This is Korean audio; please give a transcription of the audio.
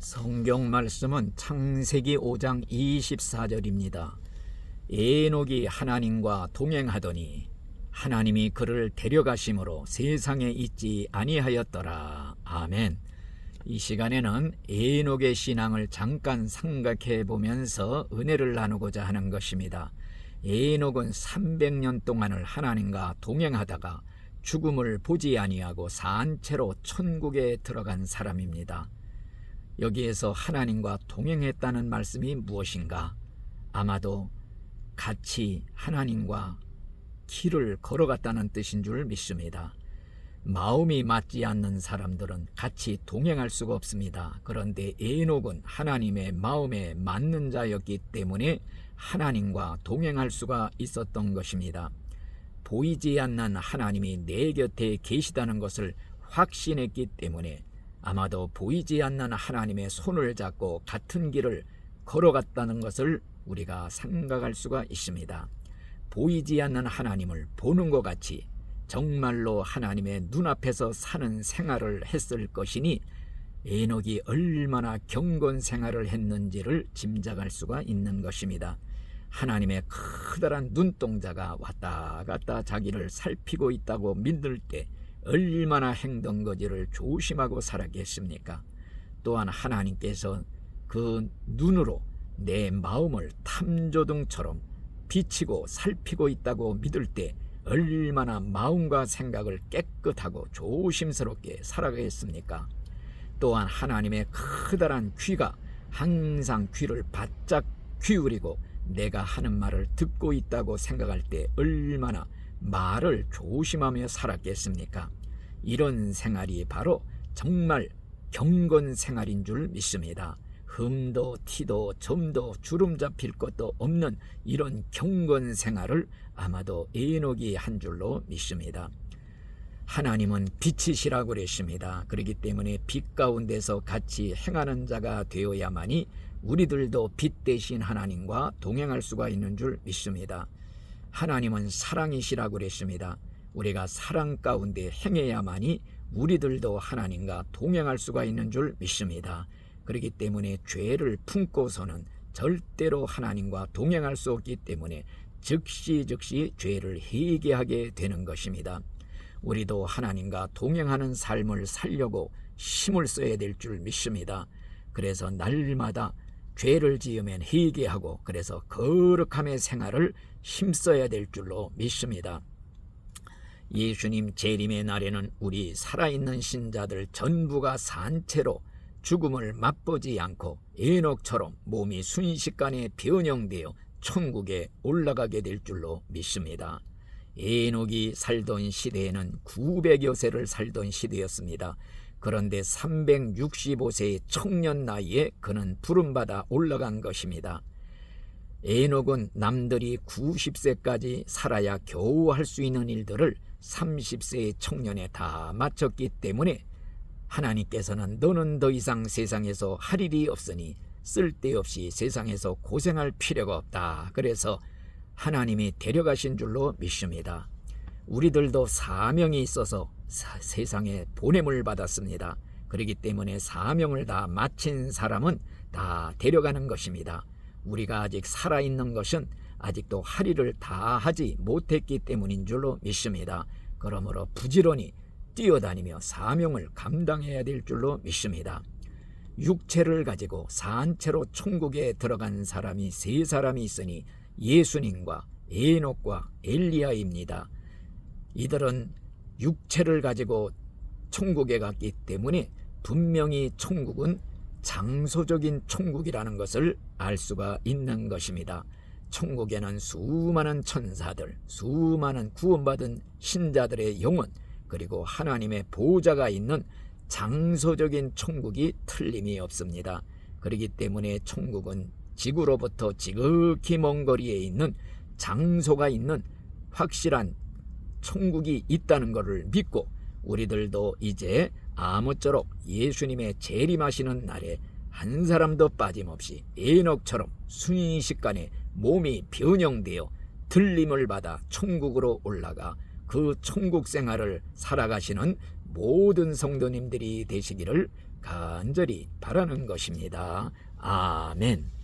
성경 말씀은 창세기 5장 24절입니다. 에녹이 하나님과 동행하더니 하나님이 그를 데려가심으로 세상에 있지 아니하였더라. 아멘. 이 시간에는 에녹의 신앙을 잠깐 생각해 보면서 은혜를 나누고자 하는 것입니다. 에녹은 300년 동안을 하나님과 동행하다가 죽음을 보지 아니하고 산 채로 천국에 들어간 사람입니다. 여기에서 하나님과 동행했다는 말씀이 무엇인가? 아마도 같이 하나님과 길을 걸어갔다는 뜻인 줄 믿습니다. 마음이 맞지 않는 사람들은 같이 동행할 수가 없습니다. 그런데 에녹은 하나님의 마음에 맞는 자였기 때문에 하나님과 동행할 수가 있었던 것입니다. 보이지 않는 하나님이 내 곁에 계시다는 것을 확신했기 때문에 아마도 보이지 않는 하나님의 손을 잡고 같은 길을 걸어갔다는 것을 우리가 생각할 수가 있습니다. 보이지 않는 하나님을 보는 것 같이 정말로 하나님의 눈앞에서 사는 생활을 했을 것이니 에녹이 얼마나 경건 생활을 했는지를 짐작할 수가 있는 것입니다. 하나님의 커다란 눈동자가 왔다 갔다 자기를 살피고 있다고 믿을 때 얼마나 행동 거지를 조심하고 살았겠습니까? 또한 하나님께서 그 눈으로 내 마음을 탐조등처럼 비치고 살피고 있다고 믿을 때 얼마나 마음과 생각을 깨끗하고 조심스럽게 살아가겠습니까? 또한 하나님의 커다란 귀가 항상 귀를 바짝 기울이고 내가 하는 말을 듣고 있다고 생각할 때 얼마나 말을 조심하며 살았겠습니까? 이런 생활이 바로 정말 경건 생활인 줄 믿습니다. 흠도 티도 점도 주름 잡힐 것도 없는 이런 경건 생활을 아마도 에녹이 한 줄로 믿습니다. 하나님은 빛이시라고 그랬습니다. 그렇기 때문에 빛 가운데서 같이 행하는 자가 되어야만이 우리들도 빛 대신 하나님과 동행할 수가 있는 줄 믿습니다. 하나님은 사랑이시라고 그랬습니다. 우리가 사랑 가운데 행해야만이 우리들도 하나님과 동행할 수가 있는 줄 믿습니다. 그렇기 때문에 죄를 품고서는 절대로 하나님과 동행할 수 없기 때문에 즉시 즉시 죄를 회개하게 되는 것입니다. 우리도 하나님과 동행하는 삶을 살려고 힘을 써야 될 줄 믿습니다. 그래서 날마다 죄를 지으면 회개하고 그래서 거룩함의 생활을 힘써야 될 줄로 믿습니다. 예수님 재림의 날에는 우리 살아있는 신자들 전부가 산채로 죽음을 맛보지 않고 에녹처럼 몸이 순식간에 변형되어 천국에 올라가게 될 줄로 믿습니다. 에녹이 살던 시대에는 900여 세를 살던 시대였습니다. 그런데 365세의 청년 나이에 그는 부름받아 올라간 것입니다. 에녹은 남들이 90세까지 살아야 겨우 할 수 있는 일들을 30세의 청년에 다 마쳤기 때문에 하나님께서는 너는 더 이상 세상에서 할 일이 없으니 쓸데없이 세상에서 고생할 필요가 없다. 그래서 하나님이 데려가신 줄로 믿습니다. 우리들도 사명이 있어서 사, 세상에 보냄을 받았습니다. 그렇기 때문에 사명을 다 마친 사람은 다 데려가는 것입니다. 우리가 아직 살아있는 것은 아직도 할 일을 다 하지 못했기 때문인 줄로 믿습니다. 그러므로 부지런히 뛰어다니며 사명을 감당해야 될 줄로 믿습니다. 육체를 가지고 산채로 천국에 들어간 사람이 세 사람이 있으니 예수님과 에녹과 엘리야입니다. 이들은 육체를 가지고 천국에 갔기 때문에 분명히 천국은 장소적인 천국이라는 것을 알 수가 있는 것입니다. 천국에는 수많은 천사들, 수많은 구원받은 신자들의 영혼, 그리고 하나님의 보좌가 있는 장소적인 천국이 틀림이 없습니다. 그렇기 때문에 천국은 지구로부터 지극히 먼 거리에 있는 장소가 있는 확실한 천국이 있다는 것을 믿고 우리들도 이제 아무쪼록 예수님의 재림하시는 날에 한 사람도 빠짐없이 에녹처럼 순식간에 몸이 변형되어 들림을 받아 천국으로 올라가 그 천국 생활을 살아가시는 모든 성도님들이 되시기를 간절히 바라는 것입니다. 아멘.